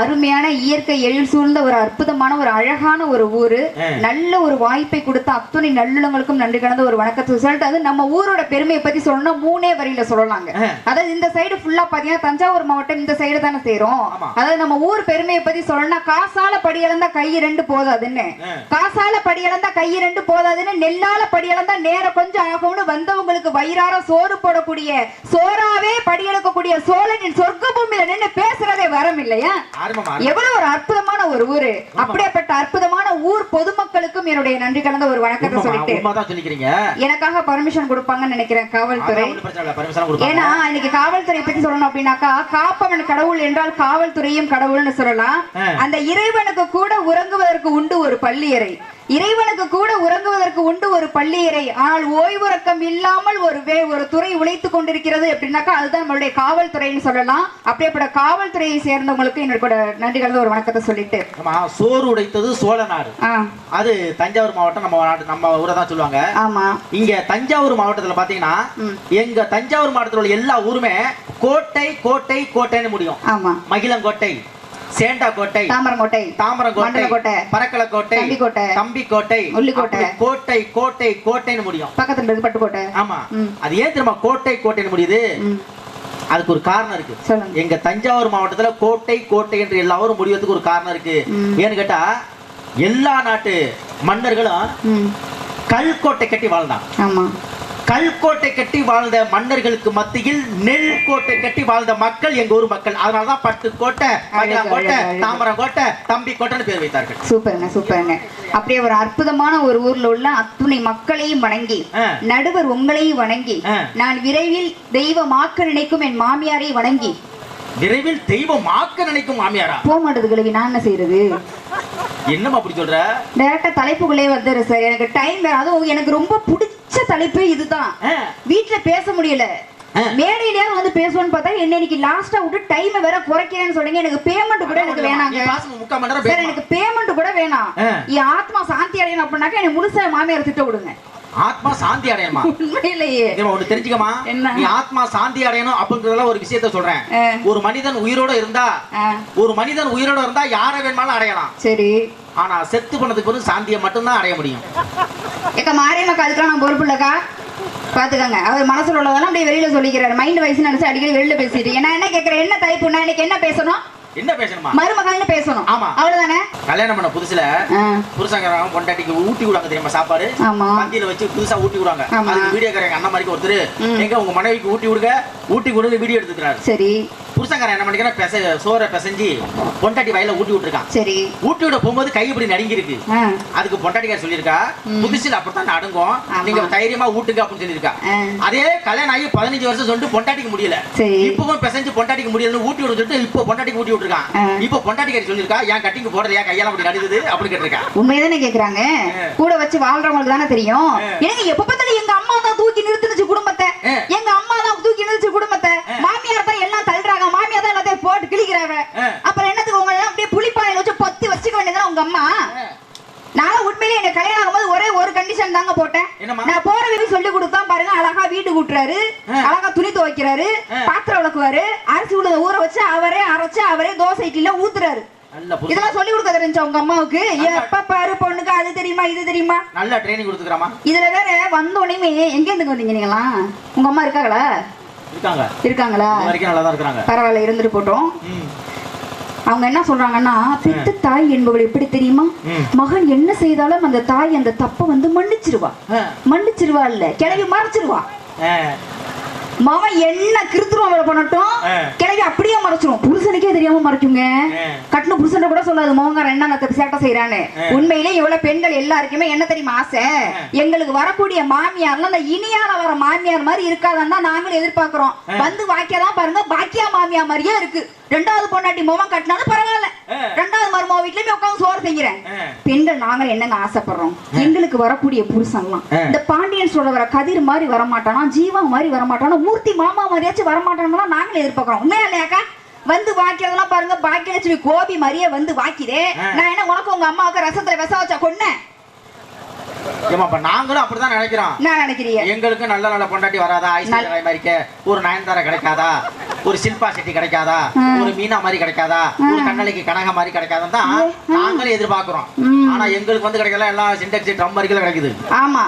அருமையான இயற்கை எழில் சூழ்ந்த ஒரு அற்புதமான ஒரு அழகான ஒரு ஊரு. நல்ல ஒரு வாய்ப்பை கொடுத்த அத்துணை நல்லுள்ளங்களுக்கும் நன்றி கலந்த ஒரு வணக்கத்தை சொல்லிட்டு அது நம்ம ஊரோட பெருமையை பத்தி சொல்லணும்னா மூணே வரியில சொல்லலாங்க. அதாவது இந்த சைடு ஃபுல்லா பாத்தீங்கன்னா தஞ்சாவூர் மாவட்டம் இந்த சைடு தானே சேரும். அதாவது நம்ம ஊர் பெருமையை பத்தி சொல்லணும்னா காசால படி இழந்தா கை ரெண்டு போதாதுன்னு. காசால படி இழந்தா கை ரெண்டு போதாதுன்னு நெல்லால படி இழந்தா நேரம் கொஞ்சம் ஆகும்னு வந்தவங்களுக்கு வயிறார சோறு போடக்கூடிய சோறாவே படி இழக்கக்கூடிய சோழனின் சொர்க்க பூமியில நின்னு பேசுறதே வரம் இல்லையா எவ்வளவு ஒரு அற்புதமான ஒரு ஊரு. அப்படியாப்பட்ட அற்புதமான ஊர் பொதுமக்களுக்கும் என்னுடைய நன்றி கலந்த ஒரு வணக்கத்தை சொல்லிட்டு. எனக்காக பர்மிஷன் கொடுப்பாங்கன்னு நினைக்கிறேன் காவல்துறை. ஏன்னா இன்னைக்கு காவல்துறை பத்தி சொல்லணும் அப்படின்னாக்கா காப்பவன் கடவுள் என்றால் காவல்துறையும் கடவுள்னு சொல்லலாம். அந்த இறைவனுக்கு கூட உறங்குவதற்கு உண்டு ஒரு பள்ளியறை. இறைவனுக்கு கூட உறங்குவதற்கு உண்டு பள்ளியறை. ஆனால் ஓய்வுறக்கம் இல்லாமல் ஒரு வே ஒரு துறை உழைத்து கொண்டிருக்கிறது அப்படின்னாக்கா அதுதான் நம்மளுடைய காவல்துறைன்னு சொல்லலாம். அப்படியேப்பட்ட காவல்துறையை சேர்ந்தவங்களுக்கு என்னோட நன்றி கலந்த ஒரு வணக்கத்தை சொல்லிட்டு. ஆமா சோறு உடைத்தது சோழ நாடு. அது தஞ்சாவூர் மாவட்டம் நம்ம நாடு நம்ம ஊரை தான் சொல்லுவாங்க. ஆமா. இங்க தஞ்சாவூர் மாவட்டத்துல பாத்தீங்கன்னா. எங்க தஞ்சாவூர் மாவட்டத்துல உள்ள எல்லா ஊருமே கோட்டை கோட்டை கோட்டைன்னு முடியும். ஆமா. மகிழங்கோட்டை. சேண்டா கோட்டை தாமரங்கோட்டை தாமரங்கோட்டை மண்டலக்கோட்டை, பறக்கலக்கோட்டை தம்பிக்கோட்டை, தம்பிக்கோட்டை உள்ளிக்கோட்டை. கோட்டை கோட்டை கோட்டைன்னு முடியும். பக்கத்துல இருக்கு பட்டுக்கோட்டை. ஆமா. அது ஏன் தெரியுமா? கோட்டை கோட்டைன்னு முடியுது. அதுக்கு ஒரு காரணம் இருக்கு. எங்க தஞ்சாவூர் மாவட்டத்துல கோட்டை கோட்டை என்று எல்லாரும் முடிவதற்கு ஒரு காரணம் இருக்கு. ஏன்னு கேட்டா எல்லா நாட்டு மன்னர்களும் கல்கோட்டை கட்டி வாழ்ந்தான். ஆமா. கல்கோட்டை கட்டி வாழ்ந்த மன்னர்களுக்கு மத்தியில் நெல் கோட்டை கட்டி வாழ்ந்த மக்கள் எங்க ஊர் மக்கள். அதனாலதான் பட்டு கோட்டை கோட்டை. தாமரம் கோட்டை தம்பி கோட்டைன்னு பேர் வைத்தார்கள். சூப்பருங்க சூப்பருங்க. அப்படியே ஒரு அற்புதமான ஒரு ஊர்ல உள்ள அத்துணை மக்களையும் வணங்கி. நடுவர் உங்களையும் வணங்கி. நான் விரைவில் தெய்வமாக்க நினைக்கும் என் மாமியாரை வணங்கி. விரைவில் தெய்வம் ஆக்க நினைக்கும் மாமியாரா? போக மாட்டேது கிழவி நான் என்ன செய்யறது என்னம்மா அப்படி சொல்ற? டேரக்டா தலைப்புக்குள்ளே வந்துரு சார் எனக்கு டைம் வேற. அதுவும் எனக்கு ரொம்ப பிடிச்ச தலைப்பு இதுதான். வீட்டுல பேச முடியல. ஆ. மேடையிலயாவது வந்து பேசுவோன்னு பார்த்தா என்ன இன்னைக்கு லாஸ்டா விட்டு டைம் வேற குறைக்கிறேன்னு சொல்றீங்க. எனக்கு பேமெண்ட் கூட எனக்கு வேணாங்க. சார். எனக்கு பேமெண்ட் கூட வேணாம். என் ஆத்மா சாந்தி அடையணும் அப்படின்னாக்கா எனக்கு முழுசா மாமியார் திட்ட விடுங்க. ஆத்மா சாந்தி அடையணுமா? உண்மையிலேயே. தெரியுமா, ஒண்ணு தெரிஞ்சுக்கமா என்ன? நீ ஆத்மா சாந்தி அடையணும் அப்படின்றதுல ஒரு விஷயத்த சொல்றேன். ஒரு மனிதன் உயிரோட இருந்தா ஒரு மனிதன் உயிரோட இருந்தா யாரை வேணுமாலும் அடையலாம். சரி. ஆனா செத்து போனதுக்கு பிறகு சாந்தியை மட்டும்தான் அடைய முடியும். ஏக்கா மாரியம்மாக்கா அதுக்கெல்லாம் நான் பொறுப்பு இல்லக்கா பாத்துக்கங்க. அவர் மனசுல உள்ளதெல்லாம் அப்படியே வெளியில சொல்லிக்கிறாரு. மைண்ட் வயசு நினைச்சு அடிக்கடி வெளியில பேசிட்டு. நான் என்ன கேக்குறேன் என்ன தலைப்பு? நான் இன்னைக்கு என்ன பேசணும்? என்ன பேசணுமா? மருமகள்னு பேசணும். ஆமா. அவ்வளவுதானே? கல்யாணம் பண்ண புதுசுல ஆ, புருஷங்கிறவங்க பொண்டாட்டிக்கு ஊட்டி விடுவாங்க தெரியுமா சாப்பாடு? ஆமா. பந்தியில வச்சு புதுசா ஊட்டி விடுவாங்க. அதுக்கு வீடியோ அண்ணன் மாதிரி ஒருத்தர். எங்க உங்க மனைவிக்கு ஊட்டி விடுங்க ஊட்டி கொடுங்க வீடியோ எடுத்துக்கிறாரு. சரி. புருஷங்காரன் என்ன பண்ணிக்கிறான்? பெச சோறை பிசைஞ்சு பொண்டாட்டி வயல ஊட்டி விட்டுருக்கான். சரி. ஊட்டி விட போகும்போது கை இப்படி நடுங்கி இருக்கு அதுக்கு பொண்டாட்டிக்கார சொல்லியிருக்கா. புதுசுல அப்படித்தான் நடுங்கும். நீங்க தைரியமா ஊட்டுங்க அப்படின்னு சொல்லியிருக்கா. அதே கல்யாணம் ஆகி பதினஞ்சு வருஷம் சொல்லிட்டு பொண்டாட்டிக்கு முடியல. இப்பவும் பிசைஞ்சு பொண்டாட்டிக்கு முடியலன்னு ஊட்டி விட சொல்லிட்டு இப்போ பொண்டாட்டிக்கு ஊட்டி விட்டுருக்கான். இப்போ பொண்டாட்டிக்காரி சொல்லியிருக்கா ஏன் கட்டிங்க போடுறது ஏன் கையெல்லாம் அப்படி நடுக்குது அப்படின்னு கேட்டிருக்கா. உண்மைதானே கேக்குறாங்க. கூட வச்சு வாழ்றவங்களுக்கு தானே தெரியும். எனக்கு எப்ப பார்த்தாலும் எங்க அம்மா தான் தூக்கி நிறுத்துனுச்சு குடும்பத்தை ஆ. எங்க அம்மா தான் தூக்கி நிறுத்துச்சு குடும்பத்தை ஆ. மாமியார் தான் எல்லாம் தள்ளுறாங்க மாமியார் தான் எல்லாத்தையும் போட்டு கிழிக்கிறாங்க ஆ. அப்புறம் என்னத்துக்கு உங்க எல்லாம் அப்படியே புளிப்பானையில வச்சு பத்தி வச்சுக்க வேண்டியதுதான் உங்க அம்மா ஆ. நான் உண்மையிலேயே எனக்கு கல்யாணம் ஆகும்போது ஒரே ஒரு கண்டிஷன் தாங்க போட்டேன் என்னம்மா? நான் போற வீடு சொல்லி கொடுத்தா பாருங்க அழகா வீடு கூட்டுறாரு ஆ. அழகா துணி துவைக்கிறாரு ஆ. பாத்திரம் விளக்குவாரு அரிசி உள்ள ஊற வச்சு அவரே அரைச்சு இட்லில ஊத்துறாரு. இதெல்லாம் சொல்லி கொடுக்க தெரிஞ்சா உங்க அம்மாவுக்கு எப்ப பாரு பொண்ணுக்கு அது தெரியுமா இது தெரியுமா? நல்ல ட்ரைனிங் கொடுத்துக்கிறாமா? இதுல வேற வந்த உடனே எங்க இருந்து வந்தீங்க நீங்களாம் உங்க அம்மா இருக்காங்களா? இருக்காங்க. இருக்காங்களா? இது வரைக்கும் நல்லா தான் இருக்கிறாங்க. பரவாயில்ல இருந்துட்டு போட்டோம். அவங்க என்ன சொல்றாங்கன்னா பெத்த தாய் என்பவள் எப்படி தெரியுமா. மகன் என்ன செய்தாலும் அந்த தாய் அந்த தப்ப வந்து மன்னிச்சிருவா. மன்னிச்சிருவா இல்ல கிளவி மறைச்சிருவா. மவன் என்ன கிருத்துருவம் அவளை பண்ணட்டும். கிளவி அப்படியே மறைச்சிரும். புருஷனுக்கே தெரியாம மறைக்குங்க. கட்டின புருஷன் கூட சொல்லாது. மோகங்காரன் என்ன அந்த சேட்டை செய்யறான்னு. உண்மையிலே இவ்வளவு பெண்கள் எல்லாருக்குமே என்ன தெரியுமா ஆசை? எங்களுக்கு வரக்கூடிய மாமியார்லாம் அந்த இனியால வர மாமியார் மாதிரி இருக்காதான் தான் நாங்களும் எதிர்பார்க்கிறோம். வந்து வாக்கியதான் பாருங்க. பாக்கியா மாமியா மாதிரியே இருக்கு. ரெண்டாவது பொண்டாட்டி மோகம் கட்டினாலும் பரவாயில்ல. ரெண்டாவது மருமக வீட்லயுமே உட்காந்து சோறு செய்கிறேன். பெண்கள் நாங்க என்னங்க ஆசைப்படுறோம்? எங்களுக்கு வரக்கூடிய புருஷன்லாம். இந்த பாண்டியன் சொல்ற வர கதிர் மாதிரி வரமாட்டானா ஜீவா மாதிரி வரமாட்டானா மூர்த்தி மாமா மாதிரியாச்சும் வரமாட்டானா நாங்களே எதிர்பார்க்கிறோம். உண்மையா இல்லையாக்கா வந்து வாக்கியதெல்லாம் பாருங்க பாக்கியலட்சுமி கோபி மாதிரியே வந்து வாக்கிதே. நான் என்ன உனக்கு உங்க அம்மாவுக்கு ரசத்துல விச வச்சா அப்ப நாங்களும் அப்படிதான் நினைக்கிறோம். நினைக்கிறீங்க? எங்களுக்கு நல்ல நல்ல பொண்டாட்டி வராதா? ஐஸ்வர்யா ஒரு நயன்தாரா கிடைக்காதா? ஒரு சில்பா செட்டி கிடைக்காதா. ஒரு மீனா மாதிரி கிடைக்காதா? ஒரு கண்ணலைக்கு கனக மாதிரி கிடைக்காதான் தான் நாங்களே எதிர்பார்க்கிறோம். ஆனா எங்களுக்கு வந்து கிடைக்கல. எல்லாம் சிண்டெக்ஸ் ட்ரம் மாதிரி கிடைக்குது. ஆமா.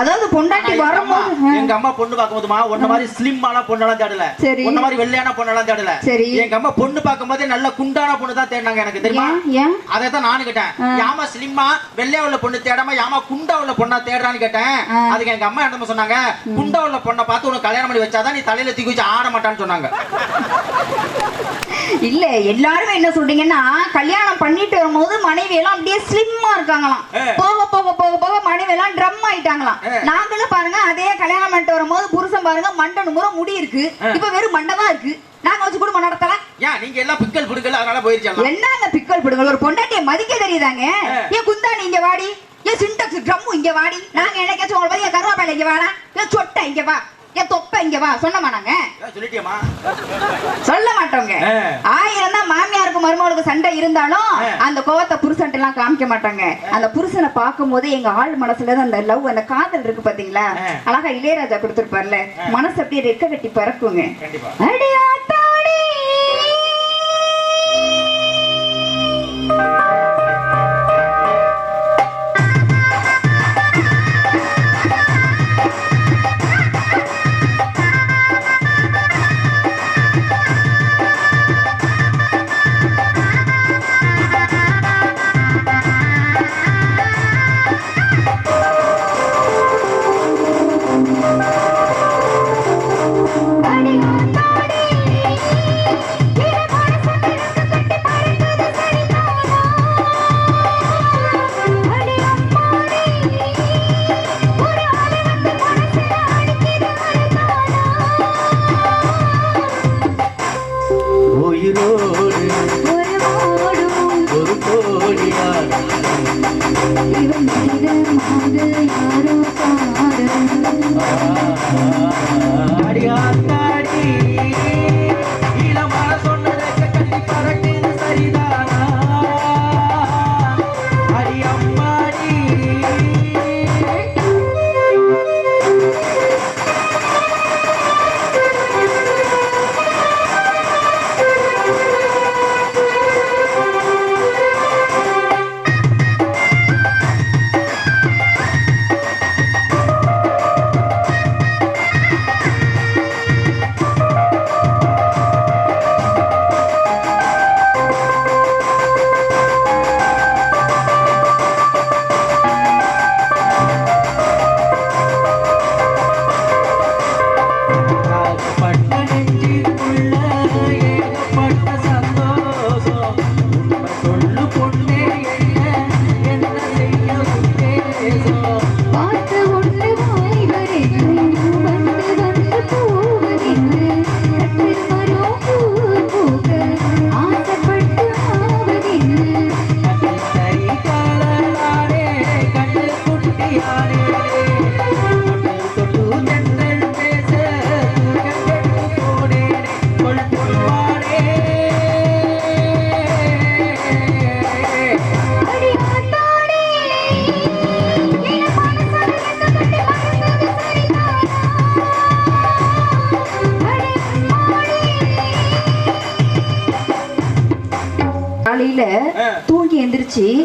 அதாவது பொண்டாட்டி வரும்போது எங்க அம்மா பொண்ணு பார்க்கும்போதுமா உன்ன மாதிரி ஸ்லிம்மான பொண்ணெல்லாம் தேடல. உன்ன மாதிரி வெள்ளையான பொண்ணெல்லாம் தேடல. சரி. எங்க அம்மா பொண்ணு பார்க்கும்போதே நல்ல குண்டான பொண்ணு தான் தேடினாங்க எனக்கு தெரியுமா? அதை தான் நானும் கேட்டேன். யாமா ஸ்லிம்மா வெள்ளையா உள்ள பொண்ணு தேடாம யாமா குண்டா உள்ள பொண்ணா தேடுறான்னு கேட்டேன். அதுக்கு எங்க அம்மா என்ன சொன்னாங்க? குண்டா உள்ள பொண்ணை பார்த்து உனக்கு கல்யாணம் பண்ணி வச்சாதான் நீ தலையில தூக்கி வச்சு ஆட மாட்டான்னு சொன்னாங்க. இல்ல எல்லாருமே என்ன சொல்றீங்கன்னா கல்யாணம் பண்ணிட்டு வரும்போது மனைவி எல்லாம் அப்படியே ஸ்லிம்மா இருக்காங்களாம். போக போக போக போக மனைவி எல்லாம் ட்ரம் ஆயிட்டாங்களாம். நாங்களும் பாருங்க அதே கல்யாணம் பண்ணிட்டு வரும்போது புருஷன் பாருங்க மண்டை முறை முடி இருக்கு. இப்ப வெறும் மண்டை தான் இருக்கு. நாங்க வச்சு குடும்பம் நடத்தலாம் ஏன் நீங்க எல்லாம் பிக்கல் பிடிக்கல அதனால போயிருச்சு என்னங்க பிக்கல் பிடுங்கள் ஒரு பொண்டாட்டிய மதிக்க தெரியுதாங்க. ஏன் குந்தாணி இங்க வாடி. ஏன் சின்டெக்ஸ் ட்ரம் இங்க வாடி. நாங்க என்னைக்காச்சும் உங்களை பத்தி கருவாப்பையில இங்க வாடா. ஏன் சொட்டை இங்க வா. தொப்பை இங்க வா சொன்னமா நாங்க சொல்ல மாட்டோங்க. ஆயிரம் தான் மாமியாருக்கு மருமகளுக்கு சண்டை இருந்தாலும். அந்த கோவத்தை புருஷன்ட்டு எல்லாம் காமிக்க மாட்டாங்க. அந்த புருஷனை பார்க்கும் போது எங்க ஆள் மனசுல அந்த லவ் அந்த காதல் இருக்கு பாத்தீங்களா. அழகா இளையராஜா கொடுத்திருப்பார்ல. மனசு அப்படியே ரெக்க கட்டி பறக்குங்க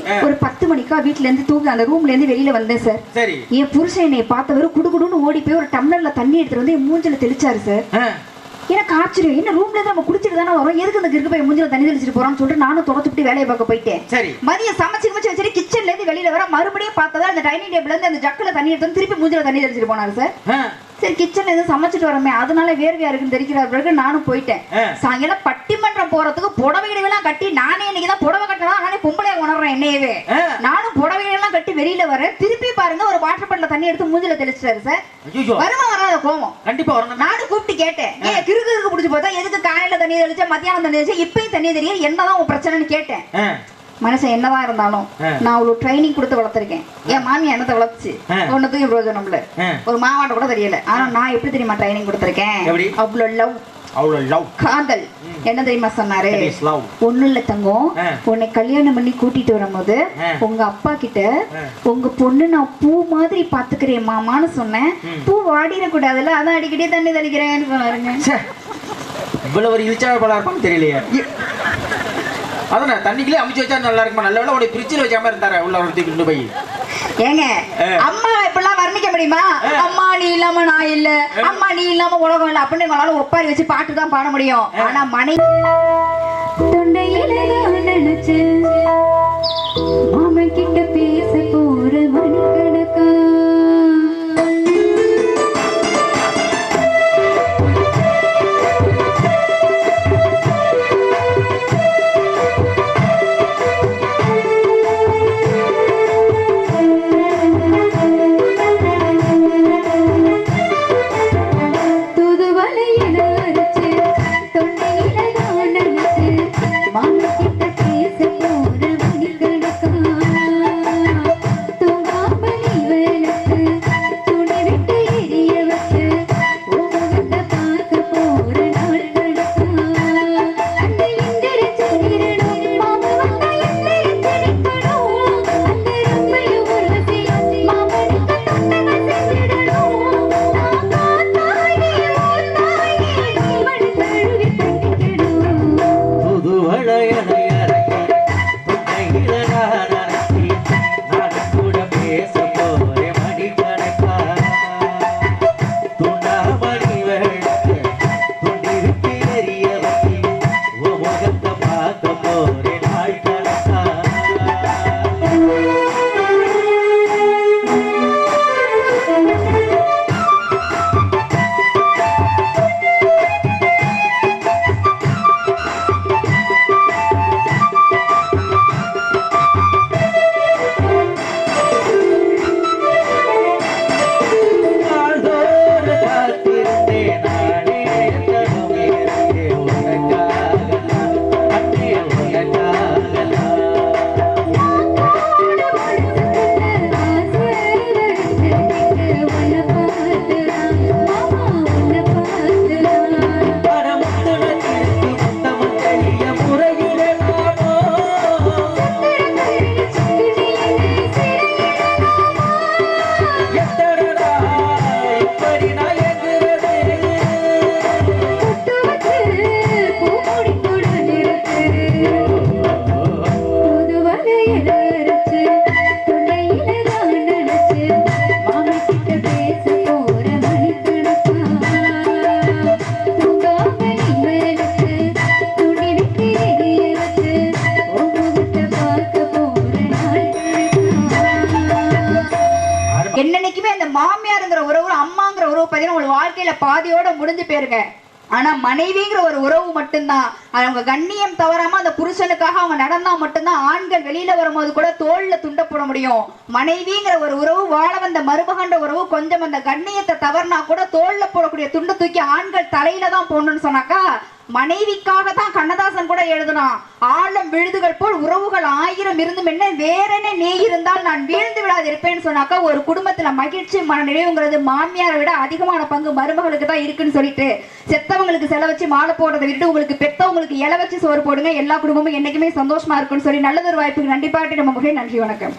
ஆ. ஒரு பத்து மணிக்கா வீட்ல இருந்து தூங்கி அந்த ரூம்ல இருந்து வெளியில வந்தேன் சார் சரி. என் புருஷன் என்னை பார்த்தவர் குடுகுடுன்னு ஓடி போய் ஒரு டம்ளர்ல தண்ணி எடுத்துட்டு வந்து என் மூஞ்சில தெளிச்சாரு சார் எனக்கு ஆச்சரியம். என்ன ரூம்ல இருந்து நம்ம குடிச்சிட்டு தானே வரோம்? எதுக்கு அந்த கிறுக்கு போய் மூஞ்சில தண்ணி தெளிச்சிட்டு போறோம்னு சொல்லிட்டு நானும் தொடச்சுட்டு வேலையை பார்க்க போயிட்டேன். சரி. மதியம் சமைச்சு சமைச்சு வச்சுட்டு கிச்சன்ல இருந்து வெளியில வர மறுபடியும் பார்த்ததா அந்த டைனிங் டேபிள்ல இருந்து அந்த ஜக்குல தண்ணி எடுத்து திருப்பி மூஞ்சில தண்ணி தெளிச்சிட்டு போனாரு சார் சரி கிச்சன்ல இருந்து சமைச்சிட்டு வரமே அதனால வேர்வையா இருக்குன்னு தெரிக்கிற பிறகு நானும் போயிட்டேன். சாயங்காலம் பட்டிமன்றம் போறதுக்கு புடவைகளெல்லாம் கட்டி நானே இன்னைக்கு தான் புடவை கட்டலாம் நானே பொம்பளையா உணர்றேன் என்னையவே. நானும் புடவைகளெல்லாம் கட்டி வெளியில வரேன். திருப்பி பாருங்க ஒரு வாட்டர் பாட்டில தண்ணி எடுத்து மூஞ்சில தெளிச்சிட்டாரு சார். வருமா வராத கோவம்? கண்டிப்பா வரணும். நானும் கூப்பிட்டு கேட்டேன். ஏன் கிறுக்கு கிறுக்கு பிடிச்சி போதா எதுக்கு காலையில தண்ணி தெளிச்சா மத்தியானம் தண்ணி தெளிச்சா? இப்பயும் தண்ணி தெரியும் என்னதான் உன் பிரச்சனைன்னு கேட்டேன். மனுஷன் என்னதான் இருந்தாலும். நான் அவ்வளவு ட்ரைனிங் கொடுத்து வளர்த்துருக்கேன். என் மாமி என்னத்தை வளர்த்துச்சு? ஆ. ஒன்னத்துக்கும் பிரயோஜனம் இல்ல. ஆ. ஒரு மாவாட்ட கூட தெரியல. ஆனா நான் எப்படி தெரியுமா ட்ரைனிங் கொடுத்துருக்கேன்? அவ்வளவு லவ் காதல். என்ன தெரியுமா சொன்னாரு? ஒண்ணு இல்ல தங்கம். உன்னை கல்யாணம் பண்ணி கூட்டிட்டு வரும்போது. உங்க அப்பா கிட்ட. உங்க பொண்ணு நான் பூ மாதிரி பாத்துக்கிறேன் மாமான்னு சொன்னேன். பூ வாடிடக்கூடாதுல்ல அதான் அடிக்கடி தண்ணி தெளிக்கிறேன்னு சொன்னாருங்க. இவ்வளவு ஒரு இழிச்சா போல இருப்பான்னு தெரியலையே. அதான் தண்ணிக்குள்ளே அமுச்சு வச்சா நல்லா இருக்குமா நல்ல வேலை உடைய பிரிட்ஜில் வைக்காம இருந்தாரு உள்ள ஒரு தூக்கி கொண்டு போய் ஏங்க. அம்மா இப்படிலாம் வர்ணிக்க முடியுமா. அம்மா நீ இல்லாம நான் இல்ல அம்மா நீ இல்லாம உலகம் இல்ல அப்படின்னு உங்களால ஒப்பாரி வச்சு பாட்டு தான் பாட முடியும். ஆனா மனைவி தொண்டையில நினைச்சு மாமன் கிட்ட பேச போற மணிக்கணக்கா வாழ்க்கையில பாதியோட முடிஞ்சு போயிருங்க. ஆனா மனைவிங்கிற ஒரு உறவு மட்டும்தான். அவங்க கண்ணியம் தவறாம அந்த புருஷனுக்காக அவங்க நடந்தா மட்டும்தான் ஆண்கள் வெளியில வரும்போது கூட தோல்ல துண்டப்பட போட முடியும். மனைவிங்கிற ஒரு உறவு வாழ வந்த மருமகன்ற உறவு கொஞ்சம் அந்த கண்ணியத்தை தவறுனா கூட தோல்ல போடக்கூடிய துண்டு தூக்கி ஆண்கள் தலையில தான் போடணும்னு சொன்னாக்கா மனைவிக்காக தான் கண்ணதாசன் கூட எழுதணும் ஆழம் விழுதுகள் போல் உறவுகள் ஆயிரம் இருந்தும் என்ன வேறென்ன நீ இருந்தால் நான் வீழ்ந்து விடாது இருப்பேன்னு சொன்னாக்கா ஒரு குடும்பத்துல மகிழ்ச்சி மனநிறைவுங்கிறது மாமியாரை விட அதிகமான பங்கு மருமகளுக்கு தான் இருக்குன்னு சொல்லிட்டு செத்தவங்களுக்கு செல வச்சு மாலை போடுறதை விட்டு உங்களுக்கு பெத்தவங்களுக்கு இலை வச்சு சோறு போடுங்க எல்லா குடும்பமும் என்னைக்குமே சந்தோஷமா இருக்கும்னு சொல்லி நல்லதொரு வாய்ப்புக்கு நன்றி பாட்டி நம்ம முகே நன்றி வணக்கம்.